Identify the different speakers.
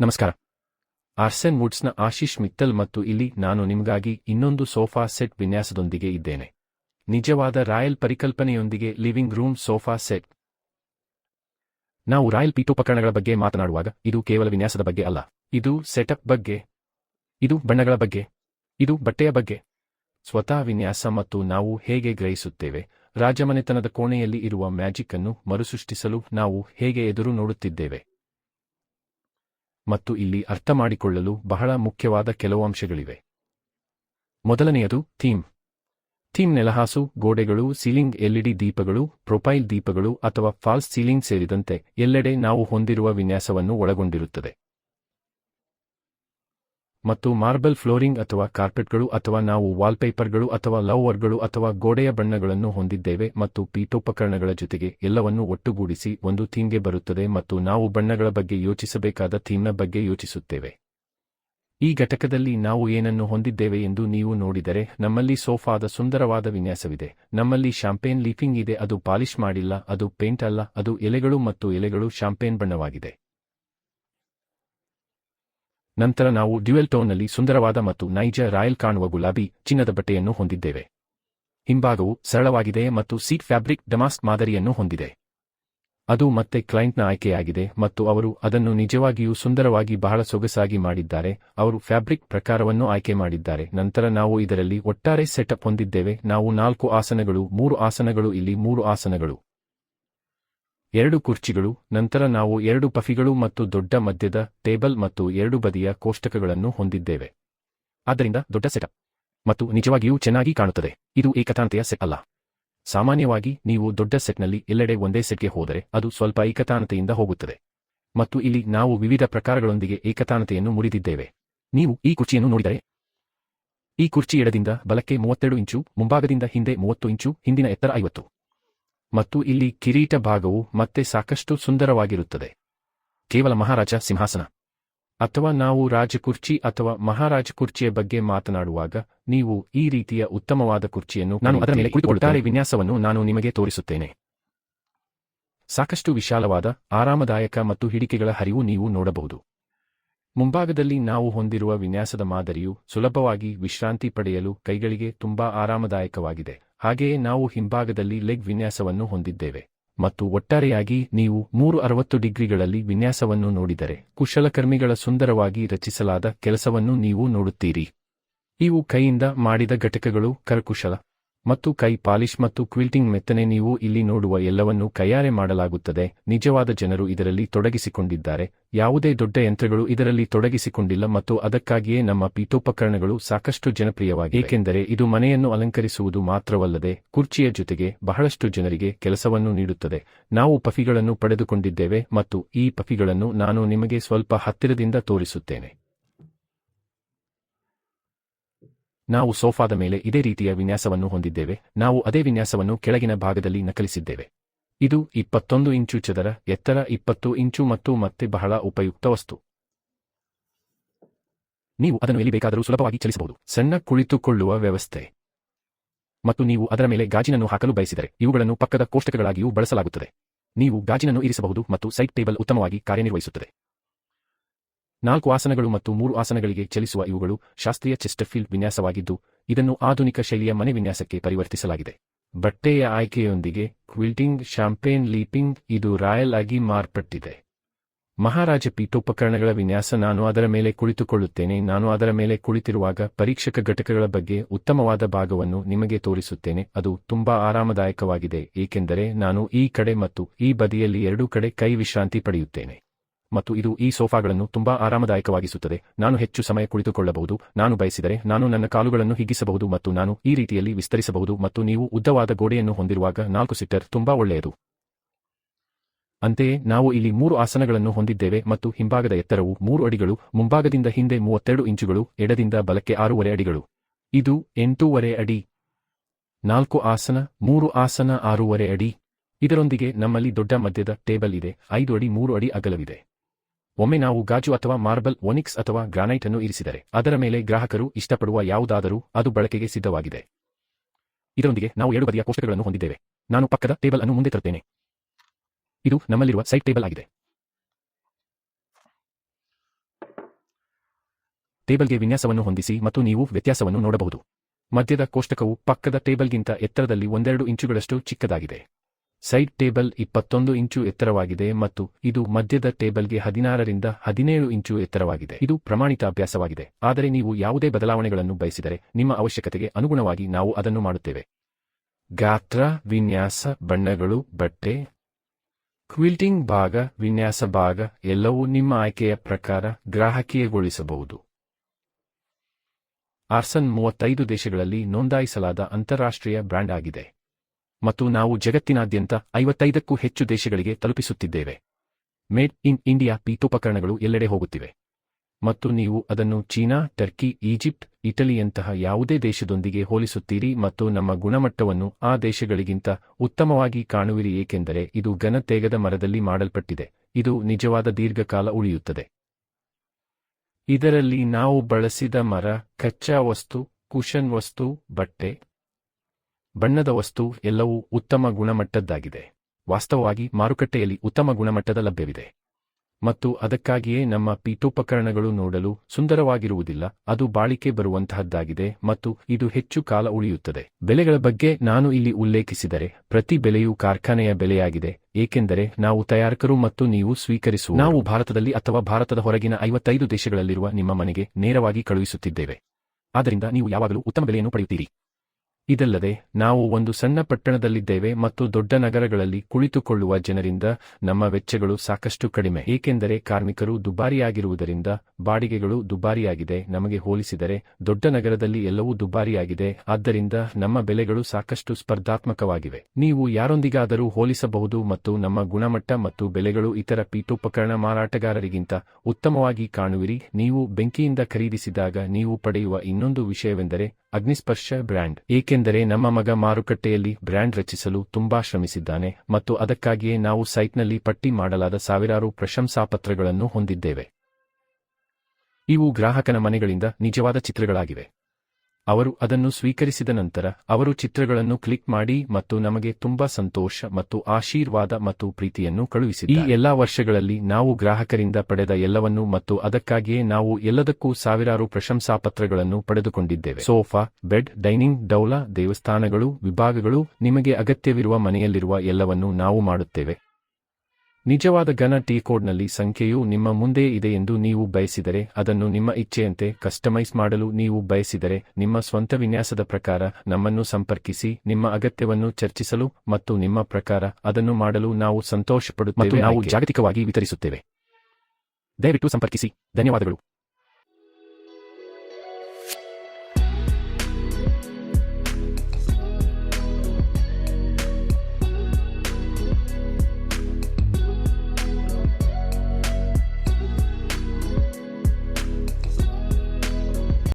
Speaker 1: ನಮಸ್ಕಾರ. ಆರ್ಸೆನ್ ವುಡ್ಸ್ನ ಆಶೀಶ್ ಮಿತ್ತಲ್ ಮತ್ತು ಇಲ್ಲಿ ನಾನು ನಿಮಗಾಗಿ ಇನ್ನೊಂದು ಸೋಫಾ ಸೆಟ್ ವಿನ್ಯಾಸದೊಂದಿಗೆ ಇದ್ದೇನೆ. ನಿಜವಾದ ರಾಯಲ್ ಪರಿಕಲ್ಪನೆಯೊಂದಿಗೆ ಲಿವಿಂಗ್ ರೂಮ್ ಸೋಫಾ ಸೆಟ್. ನಾವು ರಾಯಲ್ ಪೀಠೋಪಕರಣಗಳ ಬಗ್ಗೆ ಮಾತನಾಡುವಾಗ ಇದು ಕೇವಲ ವಿನ್ಯಾಸದ ಬಗ್ಗೆ ಅಲ್ಲ. ಇದು ಸೆಟಪ್ ಬಗ್ಗೆ. ಇದು ಬಣ್ಣಗಳ ಬಗ್ಗೆ. ಇದು ಬಟ್ಟೆಯ ಬಗ್ಗೆ. ಸ್ವತಃ ವಿನ್ಯಾಸ ಮತ್ತು ನಾವು ಹೇಗೆ ಗ್ರಹಿಸುತ್ತೇವೆ. ರಾಜಮನೆತನದ ಕೋಣೆಯಲ್ಲಿ ಇರುವ ಮ್ಯಾಜಿಕ್ ಅನ್ನು ಮರುಸೃಷ್ಟಿಸಲು ನಾವು ಹೇಗೆ ಎದುರು ನೋಡುತ್ತಿದ್ದೇವೆ. ಮತ್ತು ಇಲ್ಲಿ ಅರ್ಥಮಾಡಿಕೊಳ್ಳಲು ಬಹಳ ಮುಖ್ಯವಾದ ಕೆಲವು ಅಂಶಗಳಿವೆ. ಮೊದಲನೆಯದು, ಥೀಮ್. ಥೀಮ್ ನೆಲಹಾಸು, ಗೋಡೆಗಳು, ಸೀಲಿಂಗ್ ಎಲ್ಇಡಿ ದೀಪಗಳು, ಪ್ರೊಫೈಲ್ ದೀಪಗಳು ಅಥವಾ ಫಾಲ್ಸ್ ಸೀಲಿಂಗ್ ಸೇರಿದಂತೆ ಎಲ್ಲೆಡೆ ನಾವು ಹೊಂದಿರುವ ವಿನ್ಯಾಸವನ್ನು ಒಳಗೊಂಡಿರುತ್ತದೆ. ಮತ್ತು ಮಾರ್ಬಲ್ ಫ್ಲೋರಿಂಗ್ ಅಥವಾ ಕಾರ್ಪೆಟ್ಗಳು ಅಥವಾ ನಾವು ವಾಲ್ಪೇಪರ್ಗಳು ಅಥವಾ ಲವ್ವರ್ಗಳು ಅಥವಾ ಗೋಡೆಯ ಬಣ್ಣಗಳನ್ನು ಹೊಂದಿದ್ದೇವೆ ಮತ್ತು ಪೀಠೋಪಕರಣಗಳ ಜೊತೆಗೆ ಎಲ್ಲವನ್ನೂ ಒಟ್ಟುಗೂಡಿಸಿ ಒಂದು ಥೀಮ್ಗೆ ಬರುತ್ತದೆ ಮತ್ತು ನಾವು ಬಣ್ಣಗಳ ಬಗ್ಗೆ ಯೋಚಿಸಬೇಕಾದ ಥೀಮ್ನ ಬಗ್ಗೆ ಯೋಚಿಸುತ್ತೇವೆ. ಈ ಘಟಕದಲ್ಲಿ ನಾವು ಏನನ್ನು ಹೊಂದಿದ್ದೇವೆ ಎಂದು ನೀವು ನೋಡಿದರೆ, ನಮ್ಮಲ್ಲಿ ಸೋಫಾದ ಸುಂದರವಾದ ವಿನ್ಯಾಸವಿದೆ. ನಮ್ಮಲ್ಲಿ ಶಾಂಪೇನ್ ಲೀಫಿಂಗ್ ಇದೆ, ಅದು ಪಾಲಿಶ್ ಮಾಡಿಲ್ಲ, ಅದು ಪೇಂಟ್ ಅಲ್ಲ, ಅದು ಎಲೆಗಳು ಮತ್ತು ಎಲೆಗಳು ಶಾಂಪೇನ್ ಬಣ್ಣವಾಗಿದೆ. ನಂತರ ನಾವು ಡ್ಯುಯಲ್ ಟೋನ್ನಲ್ಲಿ ಸುಂದರವಾದ ಮತ್ತು ನೈಜ ರಾಯಲ್ ಕಾಣುವ ಗುಲಾಬಿ ಚಿನ್ನದ ಬಟ್ಟೆಯನ್ನು ಹೊಂದಿದ್ದೇವೆ. ಹಿಂಭಾಗವು ಸರಳವಾಗಿದೆ ಮತ್ತು ಸೀಟ್ ಫ್ಯಾಬ್ರಿಕ್ ಡಮಾಸ್ಕ್ ಮಾದರಿಯನ್ನು ಹೊಂದಿದೆ. ಅದು ಮತ್ತೆ ಕ್ಲೈಂಟ್ನ ಆಯ್ಕೆಯಾಗಿದೆ ಮತ್ತು ಅವರು ಅದನ್ನು ನಿಜವಾಗಿಯೂ ಸುಂದರವಾಗಿ ಬಹಳ ಸೊಗಸಾಗಿ ಮಾಡಿದ್ದಾರೆ. ಅವರು ಫ್ಯಾಬ್ರಿಕ್ ಪ್ರಕಾರವನ್ನು ಆಯ್ಕೆ ಮಾಡಿದ್ದಾರೆ. ನಂತರ ನಾವು ಇದರಲ್ಲಿ ಒಟ್ಟಾರೆ ಸೆಟಪ್ ಹೊಂದಿದ್ದೇವೆ. ನಾವು ನಾಲ್ಕು ಆಸನಗಳು, ಮೂರು ಆಸನಗಳು, ಇಲ್ಲಿ ಮೂರು ಆಸನಗಳು. ಎರಡು ಕುರ್ಚಿಗಳು, ನಂತರ ನಾವು ಎರಡು ಪಫಿಗಳು ಮತ್ತು ದೊಡ್ಡ ಮಧ್ಯದ ಟೇಬಲ್ ಮತ್ತು ಎರಡು ಬದಿಯ ಕೋಷ್ಟಕಗಳನ್ನು ಹೊಂದಿದ್ದೇವೆ. ಆದ್ದರಿಂದ ದೊಡ್ಡ ಸೆಟಪ್ ಮತ್ತು ನಿಜವಾಗಿಯೂ ಚೆನ್ನಾಗಿ ಕಾಣುತ್ತದೆ. ಇದು ಏಕತಾನತೆಯ ಸೆಟ್ ಅಲ್ಲ. ಸಾಮಾನ್ಯವಾಗಿ ನೀವು ದೊಡ್ಡ ಸೆಟ್ನಲ್ಲಿ ಎಲ್ಲೆಡೆ ಒಂದೇ ಸೆಟ್ಗೆ ಹೋದರೆ ಅದು ಸ್ವಲ್ಪ ಏಕತಾನತೆಯಿಂದ ಹೋಗುತ್ತದೆ. ಮತ್ತು ಇಲ್ಲಿ ನಾವು ವಿವಿಧ ಪ್ರಕಾರಗಳೊಂದಿಗೆ ಏಕತಾನತೆಯನ್ನು ಮುರಿದಿದ್ದೇವೆ. ನೀವು ಈ ಕುರ್ಚಿಯನ್ನು ನೋಡಿದರೆ, ಈ ಕುರ್ಚಿ ಎಡದಿಂದ ಬಲಕ್ಕೆ ಮೂವತ್ತೆರಡು ಇಂಚು, ಮುಂಭಾಗದಿಂದ ಹಿಂದೆ ಮೂವತ್ತು ಇಂಚು, ಹಿಂದಿನ ಎತ್ತರ ಐವತ್ತು. ಮತ್ತು ಇಲ್ಲಿ ಕಿರೀಟ ಭಾಗವು ಮತ್ತೆ ಸಾಕಷ್ಟು ಸುಂದರವಾಗಿರುತ್ತದೆ. ಕೇವಲ ಮಹಾರಾಜ ಸಿಂಹಾಸನ. ಅಥವಾ ನಾವು ರಾಜಕುರ್ಚಿ ಅಥವಾ ಮಹಾರಾಜ ಕುರ್ಚಿಯ ಬಗ್ಗೆ ಮಾತನಾಡುವಾಗ ನೀವು ಈ ರೀತಿಯ ಉತ್ತಮವಾದ ಕುರ್ಚಿಯನ್ನು ನಾನು ಅದರ ಮೇಲೆ ಕುಳಿತುಕೊಳ್ಳುತ್ತಾರೆ ವಿನ್ಯಾಸವನ್ನು ನಾನು ನಿಮಗೆ ತೋರಿಸುತ್ತೇನೆ. ಸಾಕಷ್ಟು ವಿಶಾಲವಾದ, ಆರಾಮದಾಯಕ ಮತ್ತು ಹಿಡಿಕೆಗಳ ಹರಿವು ನೀವು ನೋಡಬಹುದು. ಮುಂಭಾಗದಲ್ಲಿ ನಾವು ಹೊಂದಿರುವ ವಿನ್ಯಾಸದ ಮಾದರಿಯು ಸುಲಭವಾಗಿ ವಿಶ್ರಾಂತಿ ಪಡೆಯಲು ಕೈಗಳಿಗೆ ತುಂಬಾ ಆರಾಮದಾಯಕವಾಗಿದೆ. ಹಾಗೆಯೇ ನಾವು ಹಿಂಭಾಗದಲ್ಲಿ ಲೆಗ್ ವಿನ್ಯಾಸವನ್ನು ಹೊಂದಿದ್ದೇವೆ. ಮತ್ತು ಒಟ್ಟಾರೆಯಾಗಿ ನೀವು ಮೂರು ಅರವತ್ತು ಡಿಗ್ರಿಗಳಲ್ಲಿ ವಿನ್ಯಾಸವನ್ನು ನೋಡಿದರೆ ಕುಶಲಕರ್ಮಿಗಳ ಸುಂದರವಾಗಿ ರಚಿಸಲಾದ ಕೆಲಸವನ್ನು ನೀವು ನೋಡುತ್ತೀರಿ. ಇವು ಕೈಯಿಂದ ಮಾಡಿದ ಘಟಕಗಳು ಕರಕುಶಲ ಮತ್ತು ಕೈ ಪಾಲಿಶ್ ಮತ್ತು ಕ್ವಿಲ್ಟಿಂಗ್ ಮೆತ್ತನೆ ನೀವು ಇಲ್ಲಿ ನೋಡುವ ಎಲ್ಲವನ್ನೂ ಕೈಯಾರೆ ಮಾಡಲಾಗುತ್ತದೆ. ನಿಜವಾದ ಜನರು ಇದರಲ್ಲಿ ತೊಡಗಿಸಿಕೊಂಡಿದ್ದಾರೆ. ಯಾವುದೇ ದೊಡ್ಡ ಯಂತ್ರಗಳು ಇದರಲ್ಲಿ ತೊಡಗಿಸಿಕೊಂಡಿಲ್ಲ ಮತ್ತು ಅದಕ್ಕಾಗಿಯೇ ನಮ್ಮ ಪೀಠೋಪಕರಣಗಳು ಸಾಕಷ್ಟು ಜನಪ್ರಿಯವಾಗಿ ಏಕೆಂದರೆ ಇದು ಮನೆಯನ್ನು ಅಲಂಕರಿಸುವುದು ಮಾತ್ರವಲ್ಲದೆ ಕುರ್ಚಿಯ ಜೊತೆಗೆ ಬಹಳಷ್ಟು ಜನರಿಗೆ ಕೆಲಸವನ್ನು ನೀಡುತ್ತದೆ. ನಾವು ಪಫಿಗಳನ್ನು ಪಡೆದುಕೊಂಡಿದ್ದೇವೆ ಮತ್ತು ಈ ಪಫಿಗಳನ್ನು ನಾನು ನಿಮಗೆ ಸ್ವಲ್ಪ ಹತ್ತಿರದಿಂದ ತೋರಿಸುತ್ತೇನೆ. ನಾವು ಸೋಫಾದ ಮೇಲೆ ಇದೇ ರೀತಿಯ ವಿನ್ಯಾಸವನ್ನು ಹೊಂದಿದ್ದೇವೆ. ನಾವು ಅದೇ ವಿನ್ಯಾಸವನ್ನು ಕೆಳಗಿನ ಭಾಗದಲ್ಲಿ ನಕಲಿಸಿದ್ದೇವೆ. ಇದು ಇಪ್ಪತ್ತೊಂದು ಇಂಚು ಚದರ, ಎತ್ತರ ಇಪ್ಪತ್ತು ಇಂಚು ಮತ್ತು ಮತ್ತೆ ಬಹಳ ಉಪಯುಕ್ತ ವಸ್ತು. ನೀವು ಅದನ್ನು ಎಲ್ಲಿ ಬೇಕಾದರೂ ಸುಲಭವಾಗಿ ಚಲಿಸಬಹುದು. ಸಣ್ಣ ಕುಳಿತುಕೊಳ್ಳುವ ವ್ಯವಸ್ಥೆ. ಮತ್ತು ನೀವು ಅದರ ಮೇಲೆ ಗಾಜಿನನ್ನು ಹಾಕಲು ಬಯಸಿದರೆ ಇವುಗಳನ್ನು ಪಕ್ಕದ ಕೋಷ್ಟಕಗಳಾಗಿಯೂ ಬಳಸಲಾಗುತ್ತದೆ. ನೀವು ಗಾಜಿನನ್ನು ಇರಿಸಬಹುದು ಮತ್ತು ಸೈಡ್ ಟೇಬಲ್ ಉತ್ತಮವಾಗಿ ಕಾರ್ಯನಿರ್ವಹಿಸುತ್ತದೆ. ನಾಲ್ಕು ಆಸನಗಳು ಮತ್ತು ಮೂರು ಆಸನಗಳಿಗೆ ಚಲಿಸುವ ಇವುಗಳು ಶಾಸ್ತ್ರೀಯ ಚೆಸ್ಟರ್ಫೀಲ್ಡ್ ವಿನ್ಯಾಸವಾಗಿದ್ದು, ಇದನ್ನು ಆಧುನಿಕ ಶೈಲಿಯ ಮನೆ ವಿನ್ಯಾಸಕ್ಕೆ ಪರಿವರ್ತಿಸಲಾಗಿದೆ. ಬಟ್ಟೆಯ ಆಯ್ಕೆಯೊಂದಿಗೆ ಕ್ವಿಲ್ಟಿಂಗ್ ಶಾಂಪೇನ್ ಲೀಪಿಂಗ್, ಇದು ರಾಯಲ್ ಆಗಿ ಮಾರ್ಪಟ್ಟಿದೆ. ಮಹಾರಾಜ ಪೀಠೋಪಕರಣಗಳ ವಿನ್ಯಾಸ ನಾನು ಅದರ ಮೇಲೆ ಕುಳಿತುಕೊಳ್ಳುತ್ತೇನೆ. ನಾನು ಅದರ ಮೇಲೆ ಕುಳಿತಿರುವಾಗ ಪರೀಕ್ಷಕ ಘಟಕಗಳ ಬಗ್ಗೆ ಉತ್ತಮವಾದ ಭಾಗವನ್ನು ನಿಮಗೆ ತೋರಿಸುತ್ತೇನೆ. ಅದು ತುಂಬಾ ಆರಾಮದಾಯಕವಾಗಿದೆ, ಏಕೆಂದರೆ ನಾನು ಈ ಕಡೆ ಮತ್ತು ಈ ಬದಿಯಲ್ಲಿ ಎರಡೂ ಕಡೆ ಕೈ ವಿಶ್ರಾಂತಿ ಪಡೆಯುತ್ತೇನೆ. ಮತ್ತು ಇದು ಈ ಸೋಫಾಗಳನ್ನು ತುಂಬಾ ಆರಾಮದಾಯಕವಾಗಿಸುತ್ತದೆ. ನಾನು ಹೆಚ್ಚು ಸಮಯ ಕುಳಿತುಕೊಳ್ಳಬಹುದು, ನಾನು ಬಯಸಿದರೆ ನಾನು ನನ್ನ ಕಾಲುಗಳನ್ನು ಹಿಗ್ಗಿಸಬಹುದು ಮತ್ತು ನಾನು ಈ ರೀತಿಯಲ್ಲಿ ವಿಸ್ತರಿಸಬಹುದು ಮತ್ತು ನೀವು ಉದ್ದವಾದ ಗೋಡೆಯನ್ನು ಹೊಂದಿರುವಾಗ ನಾಲ್ಕು ಸಿಟ್ಟರ್ ತುಂಬಾ ಒಳ್ಳೆಯದು. ಅಂತೆಯೇ, ನಾವು ಇಲ್ಲಿ ಮೂರು ಆಸನಗಳನ್ನು ಹೊಂದಿದ್ದೇವೆ ಮತ್ತು ಹಿಂಭಾಗದ ಎತ್ತರವು ಮೂರು ಅಡಿಗಳು, ಮುಂಭಾಗದಿಂದ ಹಿಂದೆ ಮೂವತ್ತೆರಡು ಇಂಚುಗಳು, ಎಡದಿಂದ ಬಲಕ್ಕೆ ಆರೂವರೆ ಅಡಿಗಳು. ಇದು ಎಂಟೂವರೆ ಅಡಿ. ನಾಲ್ಕು ಆಸನ, ಮೂರು ಆಸನ ಆರೂವರೆ ಅಡಿ. ಇದರೊಂದಿಗೆ ನಮ್ಮಲ್ಲಿ ದೊಡ್ಡ ಮಧ್ಯದ ಟೇಬಲ್ ಇದೆ, ಐದು ಅಡಿ, ಮೂರು ಅಡಿ ಅಗಲವಿದೆ. ಒಮ್ಮೆ ನಾವು ಗಾಜು ಅಥವಾ ಮಾರ್ಬಲ್, ಒನಿಕ್ಸ್ ಅಥವಾ ಗ್ರಾನೈಟ್ ಅನ್ನು ಇರಿಸಿದರೆ, ಅದರ ಮೇಲೆ ಗ್ರಾಹಕರು ಇಷ್ಟಪಡುವ ಯಾವುದಾದರೂ ಅದು ಬಳಕೆಗೆ ಸಿದ್ಧವಾಗಿದೆ. ಇದರೊಂದಿಗೆ ನಾವು ಎರಡು ಬದಿಯ ಕೋಷ್ಟಕಗಳನ್ನು ಹೊಂದಿದ್ದೇವೆ. ನಾನು ಪಕ್ಕದ ಟೇಬಲ್ ಅನ್ನು ಮುಂದೆ ತರುತ್ತೇನೆ. ಇದು ನಮ್ಮಲ್ಲಿರುವ ಸೈಡ್ ಟೇಬಲ್ ಆಗಿದೆ. ಟೇಬಲ್ಗೆ ವಿನ್ಯಾಸವನ್ನು ಹೊಂದಿಸಿ ಮತ್ತು ನೀವು ವ್ಯತ್ಯಾಸವನ್ನು ನೋಡಬಹುದು. ಮಧ್ಯದ ಕೋಷ್ಟಕವು ಪಕ್ಕದ ಟೇಬಲ್ಗಿಂತ ಎತ್ತರದಲ್ಲಿ ಒಂದೆರಡು ಇಂಚುಗಳಷ್ಟು ಚಿಕ್ಕದಾಗಿದೆ. ಸೈಡ್ ಟೇಬಲ್ ಇಪ್ಪತ್ತೊಂದು ಇಂಚು ಎತ್ತರವಾಗಿದೆ ಮತ್ತು ಇದು ಮಧ್ಯದ ಟೇಬಲ್ಗೆ ಹದಿನಾರರಿಂದ ಹದಿನೇಳು ಇಂಚು ಎತ್ತರವಾಗಿದೆ. ಇದು ಪ್ರಮಾಣಿತ ಅಭ್ಯಾಸವಾಗಿದೆ. ಆದರೆ ನೀವು ಯಾವುದೇ ಬದಲಾವಣೆಗಳನ್ನು ಬಯಸಿದರೆ ನಿಮ್ಮ ಅವಶ್ಯಕತೆಗೆ ಅನುಗುಣವಾಗಿ ನಾವು ಅದನ್ನು ಮಾಡುತ್ತೇವೆ. ಗಾತ್ರ, ವಿನ್ಯಾಸ, ಬಣ್ಣಗಳು, ಬಟ್ಟೆ, ಕ್ವಿಲ್ಟಿಂಗ್ ಭಾಗ, ವಿನ್ಯಾಸ ಭಾಗ, ಎಲ್ಲವೂ ನಿಮ್ಮ ಆಯ್ಕೆಯ ಪ್ರಕಾರ ಗ್ರಾಹಕೀಯಗೊಳಿಸಬಹುದು. ಆರ್ಸನ್ ಮೂವತ್ತೈದು ದೇಶಗಳಲ್ಲಿ ನೋಂದಾಯಿಸಲಾದ ಅಂತಾರಾಷ್ಟ್ರೀಯ ಬ್ರ್ಯಾಂಡ್ ಆಗಿದೆ. ಮತ್ತು ನಾವು ಜಗತ್ತಿನಾದ್ಯಂತ ಐವತ್ತೈದಕ್ಕೂ ಹೆಚ್ಚು ದೇಶಗಳಿಗೆ ತಲುಪಿಸುತ್ತಿದ್ದೇವೆ. ಮೇಡ್ ಇನ್ ಇಂಡಿಯಾ ಪೀಠೋಪಕರಣಗಳು ಎಲ್ಲೆಡೆ ಹೋಗುತ್ತಿವೆ. ಮತ್ತು ನೀವು ಅದನ್ನು ಚೀನಾ, ಟರ್ಕಿ, ಈಜಿಪ್ಟ್, ಇಟಲಿಯಂತಹ ಯಾವುದೇ ದೇಶದೊಂದಿಗೆ ಹೋಲಿಸುತ್ತೀರಿ ಮತ್ತು ನಮ್ಮ ಗುಣಮಟ್ಟವನ್ನು ಆ ದೇಶಗಳಿಗಿಂತ ಉತ್ತಮವಾಗಿ ಕಾಣುವಿರಿ ಏಕೆಂದರೆ ಇದು ಘನತೇಗದ ಮರದಲ್ಲಿ ಮಾಡಲ್ಪಟ್ಟಿದೆ. ಇದು ನಿಜವಾದ ದೀರ್ಘಕಾಲ ಉಳಿಯುತ್ತದೆ. ಇದರಲ್ಲಿ ನಾವು ಬಳಸಿದ ಮರ, ಕಚ್ಚಾ ವಸ್ತು, ಕುಶನ್ ವಸ್ತು, ಬಟ್ಟೆ ಬಣ್ಣದ ವಸ್ತು ಎಲ್ಲವೂ ಉತ್ತಮ ಗುಣಮಟ್ಟದ್ದಾಗಿದೆ. ವಾಸ್ತವವಾಗಿ ಮಾರುಕಟ್ಟೆಯಲ್ಲಿ ಉತ್ತಮ ಗುಣಮಟ್ಟದ ಲಭ್ಯವಿದೆ. ಮತ್ತು ಅದಕ್ಕಾಗಿಯೇ ನಮ್ಮ ಪೀಠೋಪಕರಣಗಳು ನೋಡಲು ಸುಂದರವಾಗಿರುವುದಿಲ್ಲ, ಅದು ಬಾಳಿಕೆ ಬರುವಂತಹದ್ದಾಗಿದೆ ಮತ್ತು ಇದು ಹೆಚ್ಚು ಕಾಲ ಉಳಿಯುತ್ತದೆ. ಬೆಲೆಗಳ ಬಗ್ಗೆ ನಾನು ಇಲ್ಲಿ ಉಲ್ಲೇಖಿಸಿದರೆ, ಪ್ರತಿ ಬೆಲೆಯೂ ಕಾರ್ಖಾನೆಯ ಬೆಲೆಯಾಗಿದೆ, ಏಕೆಂದರೆ ನಾವು ತಯಾರಕರು ಮತ್ತು ನೀವು ಸ್ವೀಕರಿಸುವ ನಾವು ಭಾರತದಲ್ಲಿ ಅಥವಾ ಭಾರತದ ಹೊರಗಿನ ಐವತ್ತೈದು ದೇಶಗಳಲ್ಲಿರುವ ನಿಮ್ಮ ಮನೆಗೆ ನೇರವಾಗಿ ಕಳುಹಿಸುತ್ತಿದ್ದೇವೆ. ಆದ್ದರಿಂದ ನೀವು ಯಾವಾಗಲೂ ಉತ್ತಮ ಬೆಲೆಯನ್ನು ಪಡೆಯುತ್ತೀರಿ. ಇದಲ್ಲದೆ, ನಾವು ಒಂದು ಸಣ್ಣ ಪಟ್ಟಣದಲ್ಲಿದ್ದೇವೆ ಮತ್ತು ದೊಡ್ಡ ನಗರಗಳಲ್ಲಿ ಕುಳಿತುಕೊಳ್ಳುವ ಜನರಿಂದ ನಮ್ಮ ವೆಚ್ಚಗಳು ಸಾಕಷ್ಟು ಕಡಿಮೆ. ಏಕೆಂದರೆ ಕಾರ್ಮಿಕರು ದುಬಾರಿಯಾಗಿರುವುದರಿಂದ, ಬಾಡಿಗೆಗಳು ದುಬಾರಿಯಾಗಿದೆ. ನಮಗೆ ಹೋಲಿಸಿದರೆ, ದೊಡ್ಡ ನಗರದಲ್ಲಿ ಎಲ್ಲವೂ ದುಬಾರಿಯಾಗಿದೆ. ಆದ್ದರಿಂದ ನಮ್ಮ ಬೆಲೆಗಳು ಸಾಕಷ್ಟು ಸ್ಪರ್ಧಾತ್ಮಕವಾಗಿವೆ. ನೀವು ಯಾರೊಂದಿಗಾದರೂ ಹೋಲಿಸಬಹುದು ಮತ್ತು ನಮ್ಮ ಗುಣಮಟ್ಟ ಮತ್ತು ಬೆಲೆಗಳು ಇತರ ಪೀಠೋಪಕರಣ ಮಾರಾಟಗಾರರಿಗಿಂತ ಉತ್ತಮವಾಗಿ ಕಾಣುವಿರಿ. ನೀವು ಬೆಂಕಿಯಿಂದ ಖರೀದಿಸಿದಾಗ ನೀವು ಪಡೆಯುವ ಇನ್ನೊಂದು ವಿಷಯವೆಂದರೆ ಅಗ್ನಿಸ್ಪರ್ಶ ಬ್ರ್ಯಾಂಡ್. ಏಕೆಂದರೆ ನಮ್ಮ ಮಗ ಮಾರುಕಟ್ಟೆಯಲ್ಲಿ ಬ್ರ್ಯಾಂಡ್ ರಚಿಸಲು ತುಂಬಾ ಶ್ರಮಿಸಿದ್ದಾನೆ ಮತ್ತು ಅದಕ್ಕಾಗಿಯೇ ನಾವು ಸೈಟ್ನಲ್ಲಿ ಪಟ್ಟಿ ಮಾಡಲಾದ ಸಾವಿರಾರು ಪ್ರಶಂಸಾಪತ್ರಗಳನ್ನು ಹೊಂದಿದ್ದೇವೆ. ಇವು ಗ್ರಾಹಕನ ಮನೆಗಳಿಂದ ನಿಜವಾದ ಚಿತ್ರಗಳಾಗಿವೆ. ಅವರು ಅದನ್ನು ಸ್ವೀಕರಿಸಿದ ನಂತರ ಅವರು ಚಿತ್ರಗಳನ್ನು ಕ್ಲಿಕ್ ಮಾಡಿ ಮತ್ತು ನಮಗೆ ತುಂಬಾ ಸಂತೋಷ ಮತ್ತು ಆಶೀರ್ವಾದ ಮತ್ತು ಪ್ರೀತಿಯನ್ನು ಕಳುಹಿಸಿ ಈ ಎಲ್ಲಾ ವರ್ಷಗಳಲ್ಲಿ ನಾವು ಗ್ರಾಹಕರಿಂದ ಪಡೆದ ಎಲ್ಲವನ್ನೂ ಮತ್ತು ಅದಕ್ಕಾಗಿಯೇ ನಾವು ಎಲ್ಲದಕ್ಕೂ ಸಾವಿರಾರು ಪ್ರಶಂಸಾ ಪತ್ರಗಳನ್ನು ಪಡೆದುಕೊಂಡಿದ್ದೇವೆ. ಸೋಫಾ, ಬೆಡ್, ಡೈನಿಂಗ್, ಡೌಲಾ, ದೇವಸ್ಥಾನಗಳು, ವಿಭಾಗಗಳು, ನಿಮಗೆ ಅಗತ್ಯವಿರುವ ಮನೆಯಲ್ಲಿರುವ ಎಲ್ಲವನ್ನೂ ನಾವು ಮಾಡುತ್ತೇವೆ. ನಿಜವಾದ ಘನ ಟೀ ಕೋಡ್ನಲ್ಲಿ ಸಂಖ್ಯೆಯು ನಿಮ್ಮ ಮುಂದೆ ಇದೆ ಎಂದು ನೀವು ಬಯಸಿದರೆ ಅದನ್ನು ನಿಮ್ಮ ಇಚ್ಛೆಯಂತೆ ಕಸ್ಟಮೈಸ್ ಮಾಡಲು ನೀವು ಬಯಸಿದರೆ ನಿಮ್ಮ ಸ್ವಂತ ವಿನ್ಯಾಸದ ಪ್ರಕಾರ ನಮ್ಮನ್ನು ಸಂಪರ್ಕಿಸಿ ನಿಮ್ಮ ಅಗತ್ಯವನ್ನು ಚರ್ಚಿಸಲು ಮತ್ತು ನಿಮ್ಮ ಪ್ರಕಾರ ಅದನ್ನು ಮಾಡಲು ನಾವು ಸಂತೋಷಪಡುತ್ತೇವೆ. ನಾವು ಜಾಗತಿಕವಾಗಿ ವಿತರಿಸುತ್ತೇವೆ. ದಯವಿಟ್ಟು ಸಂಪರ್ಕಿಸಿ. ಧನ್ಯವಾದಗಳು.